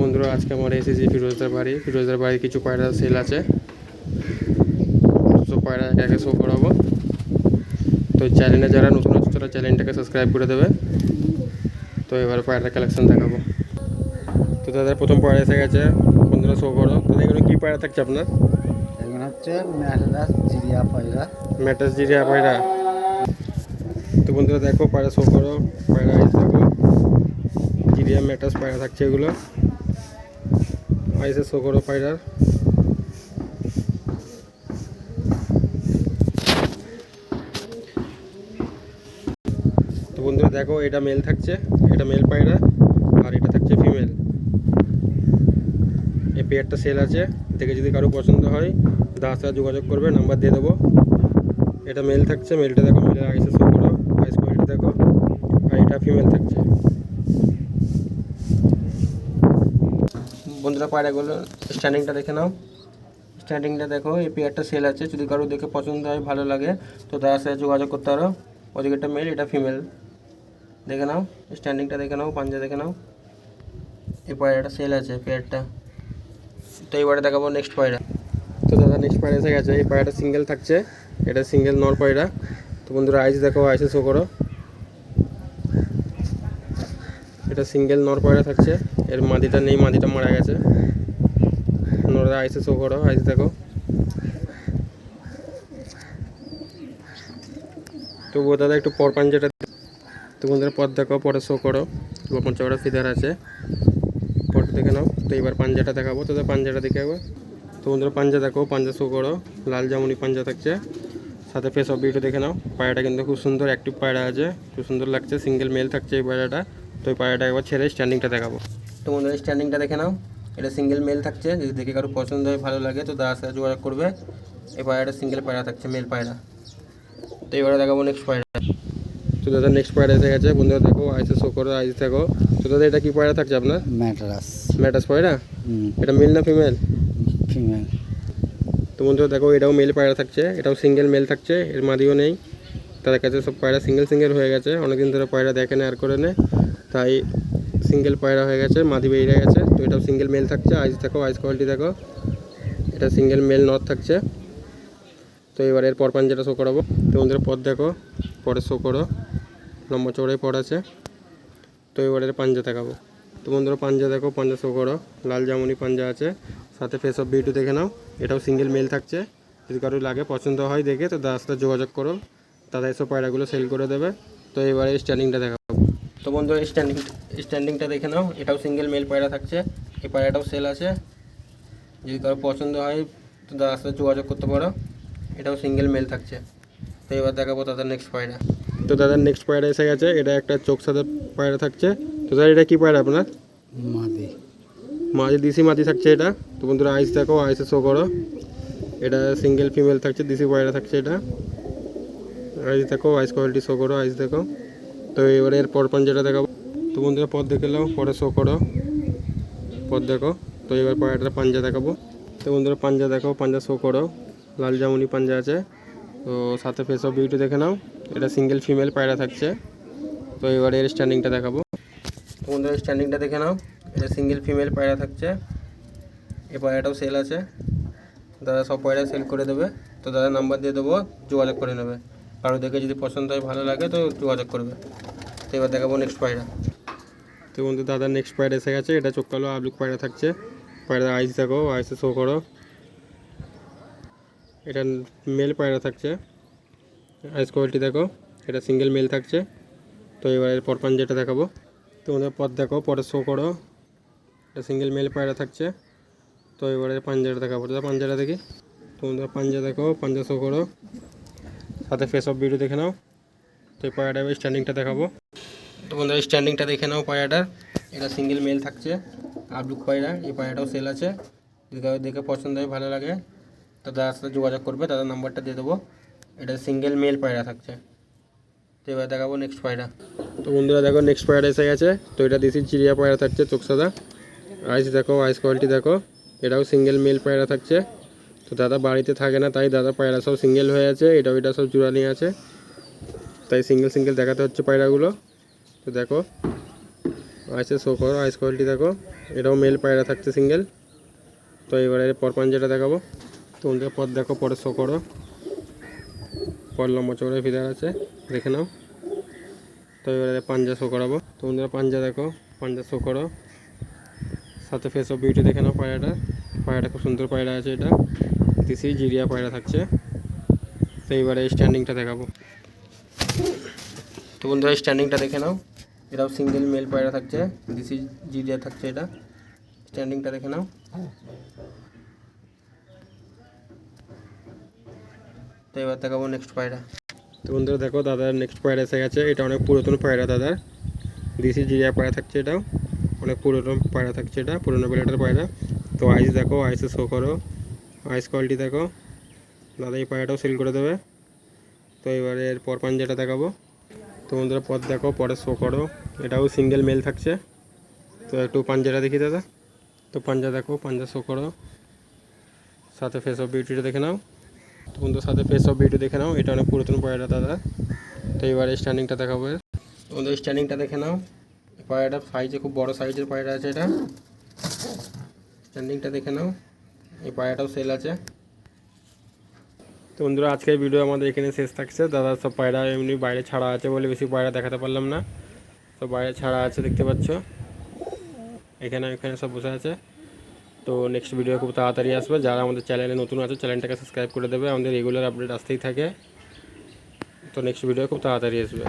বন্ধুরা আজকে আমরা এসেছি ফিরোজদার বাড়ি। ফিরোজদার বাড়ি কিছু পায়রা সেল আছে। সব পায়রা একে একে শো করাবো। তো চ্যানেলে যারা নতুন আছে তারা চ্যানেলটাকে সাবস্ক্রাইব করে দেবে। তো এবার পায়রা কালেকশন দেখাবো। তো তাদের প্রথম পায়রা এসে গেছে। বন্ধুরা শো করো। তো এগুলো কী পায়রা থাকছে আপনার? এগুলো হচ্ছে ম্যাডাস জিরিয়া পয়রা ম্যাটাস জিরিয়া পায়রা তো বন্ধুরা দেখো পায়রা শো করো। পায়রা আইস দেখো। জিরিয়া ম্যাটাস পায়রা থাকছে এগুলো। আইসে করো পায়রার তো বন্ধুরা, দেখো, এটা মেল থাকছে, এটা মেল পায়রা, আর এটা থাকছে ফিমেল এই পেয়ারটা সেল আছে, দেখে যদি কারও পছন্দ হয় দাস যোগাযোগ করবে নাম্বার দিয়ে দেবো। এটা মেল থাকছে মেলটা দেখো মেলের আইসে করো আইস কোয়ালিটি দেখো, আর এটা ফিমেল থাকছে। বন্ধুরা পায়রাগুলো স্ট্যান্ডিংটা দেখে নাও। স্ট্যান্ডিংটা দেখো, এই পেয়ারটা সেল আছে। যদি কারও দেখে পছন্দ হয়, ভালো লাগে, তো তার সাথে যোগাযোগ করতে পারো। ওদিকে একটা মেল এটা ফিমেল দেখে নাও স্ট্যান্ডিংটা দেখে নাও, পাঞ্জা দেখে নাও। এই পায়রাটা সেল আছে পেয়ারটা তো এবারে দেখাবো নেক্সট পায়রা। তো দাদা নেক্সট পায়রা এসে গেছে। এই পায়রাটা সিঙ্গেল থাকছে। এটা সিঙ্গেল নর পায়রা। তো বন্ধুরা আইস দেখো আইসে শো করো। এটা সিঙ্গেল নর পায়রা থাকছে। এর মাদিটা নেই মাদিটা মারা গেছে। নরা আইসে শো করো আইস দেখো। তো ও দাদা একটু পর পাঞ্জাটা তো বন্ধুরা পর দেখো, পরে শো করো। গোপন চওড়া ফিদার আছে। পরটা দেখে নাও, তো এবার পাঞ্জাটা দেখাবো। তো পাঞ্জাটা দেখে একবার। বন্ধুরা পাঞ্জা দেখো পাঞ্জা শো করো। লাল জামুনি পাঞ্জা থাকছে। সাথে ফেস অফ বিউটি দেখে নাও। পায়রাটা কিন্তু খুব সুন্দর অ্যাক্টিভ পায়রা আছে। খুব সুন্দর লাগছে। সিঙ্গেল মেল থাকছে এই পায়রাটা। তো এই পায়রাটা একবার ছেড়ে স্ট্যান্ডিংটা দেখাবো। তো বন্ধুরা স্ট্যান্ডিংটা দেখে নাও। এটা সিঙ্গেল মেল থাকছে যদি দেখে কারও পছন্দ হয় ভালো লাগে তো তার সাথে যোগাযোগ করবে। এই পায়রাটা সিঙ্গেল পায়রা থাকছে মেল পায়রা। তো এবারে দেখাবো নেক্সট পায়রা তো দাদা নেক্সট পায়রা এসে গেছে। বন্ধুরা দেখো আইসে শো করো আইস দেখো। তো দাদা এটা কি পায়রা থাকছে আপনার? ম্যাডাস ম্যাটাস পায়রা? এটা মেল না ফিমেল ফিমেল তো বন্ধুরা দেখো এটাও মেল পায়রা থাকছে। এটাও সিঙ্গেল মেল থাকছে এর মাদিও নেই। তাদের কাছে সব পায়রা সিঙ্গেল সিঙ্গেল হয়ে গেছে। অনেকদিন ধরে পায়রা দেখে না আর করে নে তাই সিঙ্গেল পায়রা হয়ে গেছে, মাদি বেরিয়ে গেছে। তো এটাও সিঙ্গেল মেল থাকছে, আইস দেখো, আইস কোয়ালিটি দেখো। এটা সিঙ্গেল মেল নট থাকছে। তো এবার এর পর পাঞ্জাটা শো করাবো। তো বন্ধুরা পর দেখো, পরে শো করো। লম্বা চৌড়াই পর আছে। তো এবার এর পাঞ্জা দেখাবো। তো বন্ধুরা, পাঞ্জা দেখো, পাঞ্জা শো করো। লাল জামুনি পাঞ্জা আছে। সাথে ফেস অফ বিউটি দেখে নাও। এটাও সিঙ্গেল মেল থাকছে। যদি কারও লাগে, পছন্দ হয় দেখে, তো তার সাথে যোগাযোগ করো। তারা এসব পায়রাগুলো সেল করে দেবে। তো এবারে স্ট্যান্ডিংটা দেখাবো। তো বন্ধুরা স্ট্যান্ডিং স্ট্যান্ডিংটা দেখে নাও। এটাও সিঙ্গেল মেল পায়রা থাকছে। এই পায়রাটাও সেল আছে। যদি কারও পছন্দ হয় তো তার সাথে যোগাযোগ করতে পারো। এটাও সিঙ্গেল মেল থাকছে। তো এবার দেখাবো তাদের নেক্সট পায়রা। তো দাদার নেক্সট পায়রা এসে গেছে। এটা একটা চোখ সাদা পায়রা থাকছে। তো দাদা এটা কী পায়রা আপনার? মাদি। মাঝে দিসি মাটি থাকছে এটা। তো বন্ধুরা আইস দেখো আইসে শো করো। এটা সিঙ্গেল ফিমেল থাকছে দিসি পায়রা থাকছে এটা। আইস দেখো আইস কোয়ালিটি শো করো আইস দেখো। তো এবারে এর পর পাঞ্জাটা দেখাবো, তো বন্ধুরা পথ দেখে নাও, পরে শো করো। পথ দেখো, তো এবার পায়রাটা পাঞ্জা দেখাবো। তো বন্ধুরা পাঞ্জা দেখো পাঞ্জা শো করো। লাল জামুনি পাঞ্জা আছে। তো সাথে ফেস অফ বিউটি দেখে নাও, এটা সিঙ্গেল ফিমেল পায়রা থাকছে। তো এবারে এর স্ট্যান্ডিংটা দেখাবো। তো বন্ধুরা স্ট্যান্ডিংটা দেখে নাও, এটা সিঙ্গেল ফিমেল পায়রা থাকছে। এই পায়রাটাও সেল আছে। দাদা সব পায়রা সেল করে দেবে। তো দাদা নাম্বার দিয়ে দেবো, যোগাযোগ করে নেবে। কারও দেখে যদি পছন্দ হয়, ভালো লাগে, তো যোগাযোগ করবে। তো এবার দেখাবো নেক্সট পায়রা। তো বন্ধু, দাদা নেক্সট পায়রা এসে গেছে। এটা চোখ কালো আবলুক পায়রা থাকছে। পায়রা আইস দেখো আইসে শো করো। এটা মেল পায়রা থাকছে। আইস কোয়ালিটি দেখো। এটা সিঙ্গেল মেল থাকছে। তো এবার এরপর পাঞ্জাটা দেখাবো। তো ওদের পথ দেখো পরে শো করো। এটা সিঙ্গেল মেল পায়রা থাকছে। তো এবারে পাঞ্জাটা দেখাবো। দাদা, পাঞ্জাটা দেখি। তো ওদের পাঞ্জা দেখো, পাঞ্জা শো করো। সাথে ফেস অফ ভিডিও দেখে নাও। তো এই পায়রাটা এবার স্ট্যান্ডিংটা দেখাবো। তো বন্ধুরা স্ট্যান্ডিংটা দেখে নাও পায়রাটার এটা সিঙ্গেল মেল থাকছে আবলুক পায়রা। এই পায়রাটাও সেল আছে। দেখে পছন্দ হয়, ভালো লাগে, তো তার সাথে যোগাযোগ করবে, তাদের নাম্বারটা দিয়ে দেবো। এটা সিঙ্গেল মেল পায়রা থাকছে। তো এবার দেখাবো নেক্সট পায়রা। তো বন্ধুরা, দেখো নেক্সট পায়রা এসে গেছে। তো এটা দেশি চিড়িয়া পায়রা থাকছে, চোখ সাদা। আইস দেখো আইস কোয়ালিটি দেখো। এটাও সিঙ্গেল মেল পায়রা থাকছে। তো দাদা বাড়িতে থাকে না, তাই দাদা পায়রা সব সিঙ্গেল হয়ে আছে, এটা ওইটা সব জোড়ানি আছে। তাই সিঙ্গেল সিঙ্গেল দেখাতে হচ্ছে পায়রাগুলো। তো দেখো আইসে শো করো আইস কোয়ালিটি দেখো, এটাও মেল পায়রা থাকছে সিঙ্গেল তো এবারে পর পাঞ্জাটা দেখাবো, তোমাদের পর দেখো, পরে শো করো। পর লম্বা চৌড়ায় ফিদার আছে, দেখে নাও। তো এবারে পাঞ্জা শো করাবো। তোমাদের পাঞ্জা দেখো, পাঞ্জা শো করো। সাথে ফেস অফ বিউটি দেখে নাও পায়রাটা। পায়রাটা খুব সুন্দর পায়রা আছে এটা। দিসি জিরিয়া পায়রা থাকছে। তো এবারে স্ট্যান্ডিংটা দেখাবো। তো বন্ধুরা স্ট্যান্ডিংটা দেখে নাও। এটাও সিঙ্গেল মেল পায়রা থাকছে। দিসি জিরিয়া থাকছে এটা। স্ট্যান্ডিংটা দেখে নাও। তো এবার দেখাবো নেক্সট পায়রা। তো বন্ধুরা, দেখো, দাদার নেক্সট পায়রা এসে গেছে। এটা অনেক পুরাতন পায়রা দাদার দিসি জিরিয়া পায়রা থাকছে এটাও। অনেক পুরনো পায়রা থাকছে এটা, পুরনো বেলাটার পায়রা। তো আইস দেখো আইসে শো করো। আইস কোয়ালিটি দেখো। দাদা এই পায়রাটাও সেল করে দেবে। তো এবারে এর পর পাঞ্জাটা দেখাবো। তো বন্ধুরা, পথ দেখো, পরে শো করো। এটাও সিঙ্গেল মেল থাকছে। তো একটু পাঞ্জাটা দেখি দাদা। তো পাঞ্জা দেখো, পাঞ্জা শো করো। সাথে ফেস অফ বিউটিটা দেখে নাও। তো বন্ধুর, সাথে ফেস অফ বিউটি দেখে নাও। এটা অনেক পুরাতন পায়রা দাদা। তো এবারে স্ট্যান্ডিংটা দেখাবো এর। তো বন্ধু স্ট্যান্ডিংটা দেখে নাও। পায়রাটা সাইজে খুব বড় সাইজের পায়রা আছে এটা। স্ট্যান্ডিংটা দেখে নাও। এই পায়রাটাও সেল আছে। তো বন্ধুরা, আজকের ভিডিও আমাদের এখানে শেষ থাকছে। দাদা, সব পায়রা এমনি বাইরে ছাড়া আছে বলে বেশি পায়রা দেখাতে পারলাম না। তো বাইরে ছাড়া আছে, দেখতে পাচ্ছ। এখানে এখানে সব বসে আছে। তো নেক্সট ভিডিও খুব তাড়াতাড়ি আসবে। যারা আমাদের চ্যানেলে নতুন আছে চ্যানেলটাকে সাবস্ক্রাইব করে দেবে। আমাদের রেগুলার আপডেট আসতেই থাকে। তো নেক্সট ভিডিও খুব তাড়াতাড়ি আসবে।